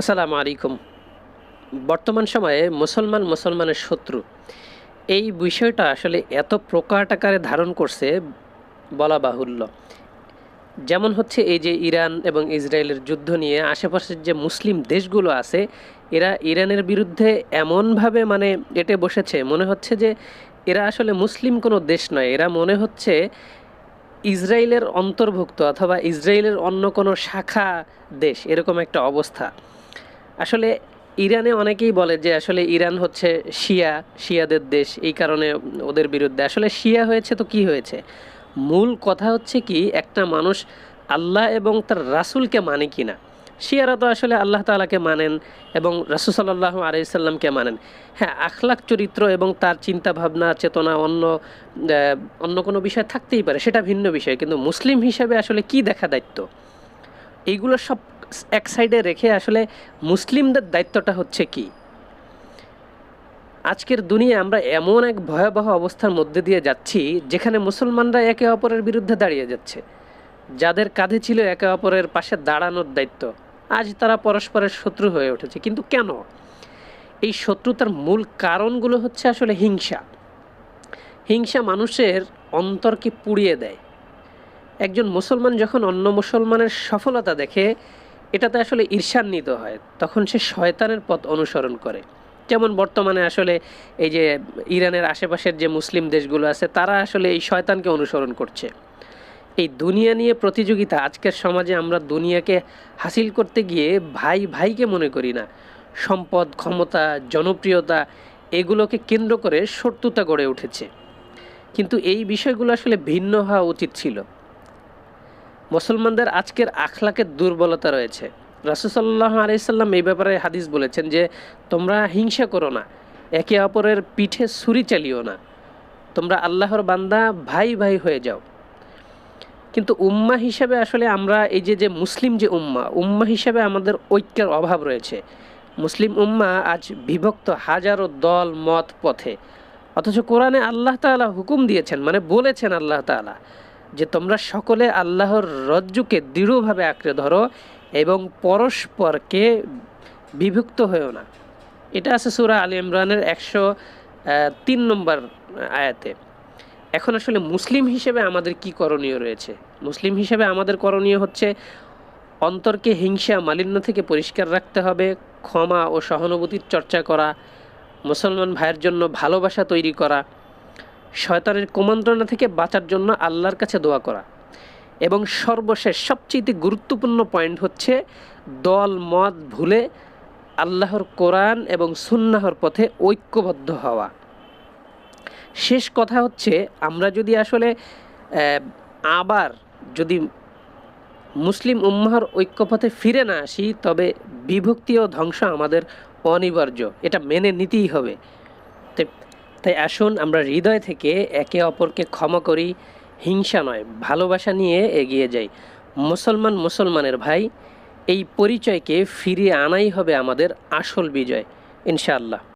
আসসালামু আলাইকুম। বর্তমান সময়ে মুসলমান মুসলমানের শত্রু। এই বিষয়টা আসলে এত প্রকাট আকারে ধারণ করছে বলা বাহুল্য। যেমন হচ্ছে এই যে ইরান এবং ইসরায়েলের যুদ্ধ নিয়ে আশেপাশের যে মুসলিম দেশগুলো আছে, এরা ইরানের বিরুদ্ধে এমনভাবে মানে এটে বসেছে, মনে হচ্ছে যে এরা আসলে মুসলিম কোনো দেশ নয়। এরা মনে হচ্ছে ইসরায়েলের অন্তর্ভুক্ত অথবা ইসরায়েলের অন্য কোনো শাখা দেশ, এরকম একটা অবস্থা। আসলে ইরানে অনেকেই বলে যে আসলে ইরান হচ্ছে শিয়া, শিয়াদের দেশ, এই কারণে ওদের বিরুদ্ধে। আসলে শিয়া হয়েছে তো কি হয়েছে? মূল কথা হচ্ছে কি, একটা মানুষ আল্লাহ এবং তার রাসূলকে মানে কি না শিয়ারা তো আসলে আল্লাহ তাআলাকে মানেন এবং রাসূল সাল্লাল্লাহু আলাইহি সাল্লামকে মানেন। হ্যাঁ আখলাক চরিত্র এবং তার চিন্তা ভাবনা চেতনা অন্য অন্য কোনো বিষয় থাকতেই পারে, সেটা ভিন্ন বিষয়। কিন্তু মুসলিম হিসাবে আসলে কি দেখা দায়িত্ব? এইগুলো সব এক সাইডে রেখে আসলে মুসলিমদের দায়িত্বটা হচ্ছে কি? আজকের দুনিয়া আমরা এমন এক ভয়াবহ অবস্থার মধ্যে দিয়ে যাচ্ছি, যেখানে মুসলমানরা একে অপরের বিরুদ্ধে দাঁড়িয়ে যাচ্ছে। যাদের কাঁধে ছিল একে অপরের পাশে দাঁড়ানোর দায়িত্ব। আজ তারা পরস্পরের শত্রু হয়ে উঠেছে। কিন্তু কেন? এই শত্রুতার মূল কারণগুলো হচ্ছে আসলে হিংসা। হিংসা মানুষের অন্তরকে পুড়িয়ে দেয়। একজন মুসলমান যখন অন্য মুসলমানের সফলতা দেখে, এটাতে আসলে ঈর্ষান্বিত হয়, তখন সে শয়তানের পথ অনুসরণ করে। যেমন বর্তমানে আসলে এই যে ইরানের আশেপাশের যে মুসলিম দেশগুলো আছে, তারা আসলে এই শয়তানকে অনুসরণ করছে। এই দুনিয়া নিয়ে প্রতিযোগিতা, আজকের সমাজে আমরা দুনিয়াকে হাসিল করতে গিয়ে ভাই ভাইকে মনে করি না। সম্পদ, ক্ষমতা, জনপ্রিয়তা, এগুলোকে কেন্দ্র করে শত্রুতা গড়ে উঠেছে। কিন্তু এই বিষয়গুলো আসলে ভিন্ন হওয়া উচিত ছিল। মুসলমানদের আজকের আখলাকের দুর্বলতা রয়েছে। রাসুসাল্লাহ আলাইসাল্লাম এই ব্যাপারে হাদিস বলেছেন যে, তোমরা হিংসা করো না, একে অপরের পিঠে ছুরি চালিও না। তোমরা আল্লাহর বান্দা, ভাই ভাই হয়ে যাও। কিন্তু উম্মা হিসাবে আসলে আমরা এই যে যে মুসলিম যে উম্মা উম্মা হিসাবে আমাদের ঐক্যের অভাব রয়েছে। মুসলিম উম্মা আজ বিভক্ত হাজারো দল, মত, পথে। অথচ কোরআনে আল্লাহ তাআলা হুকুম দিয়েছেন মানে বলেছেন আল্লাহ তাআলা যে তোমরা সকলে আল্লাহর রজ্জুকে দৃঢ়ভাবে আঁকড়ে ধরো এবং পরস্পরকে বিভক্ত হয়েও না। এটা আছে সূরা আলী ইমরানের একশো তিন নম্বর আয়াতে। এখন আসলে মুসলিম হিসেবে আমাদের কি করণীয় রয়েছে? মুসলিম হিসেবে আমাদের করণীয় হচ্ছে অন্তরকে হিংসা, মালিন্য থেকে পরিষ্কার রাখতে হবে, ক্ষমা ও সহানুভূতির চর্চা করা, মুসলমান ভাইয়ের জন্য ভালোবাসা তৈরি করা শয়তানের কুমন্ত্রণা থেকে বাঁচার জন্য আল্লাহর কাছে দোয়া করা। এবং সর্বশেষ সবচেয়ে গুরুত্বপূর্ণ পয়েন্ট হচ্ছে, দল মত ভুলে আল্লাহর কোরআন এবং সুন্নাহর পথে ঐক্যবদ্ধ হওয়া। শেষ কথা হচ্ছে, আমরা যদি আসলে আবার যদি মুসলিম উম্মাহর ঐক্যপথে ফিরে না আসি, তবে বিভক্তি ও ধ্বংস আমাদের অনিবার্য। এটা মেনে নিতেই হবে। তাই আসুন আমরা হৃদয় থেকে একে অপরকে ক্ষমা করি, হিংসা নয়, ভালোবাসা নিয়ে এগিয়ে যাই। মুসলমান মুসলমানের ভাই, এই পরিচয়কে ফিরিয়ে আনাই হবে আমাদের আসল বিজয়, ইনশাআল্লাহ।